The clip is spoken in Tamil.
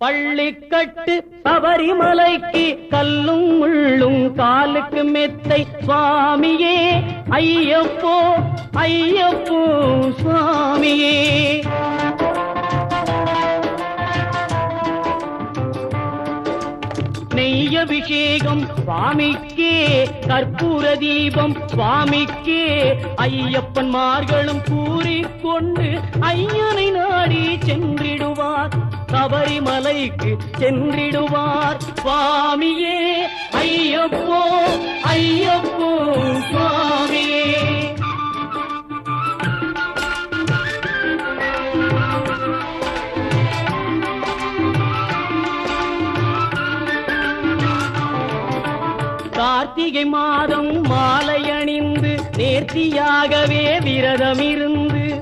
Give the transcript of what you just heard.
பள்ளிக்கட்டு சபரிமலைக்கு கல்லும் முள்ளும் காலுக்கு மெத்தை. சுவாமியே ஐயப்போ ஐயப்போ சுவாமியே. நெய்யபிஷேகம் சுவாமிக்கே கற்பூர தீபம் சுவாமிக்கே. ஐயப்பன்மார்களும் கூறிக்கொண்டு ஐயனை சபரிமலைக்கு சென்றிடுவார் சுவாமியே. ஐயப்போ ஐயப்போ சுவாமியே. கார்த்திகை மாதம் மாலை அணிந்து நேர்த்தியாகவே விரதம் இருந்து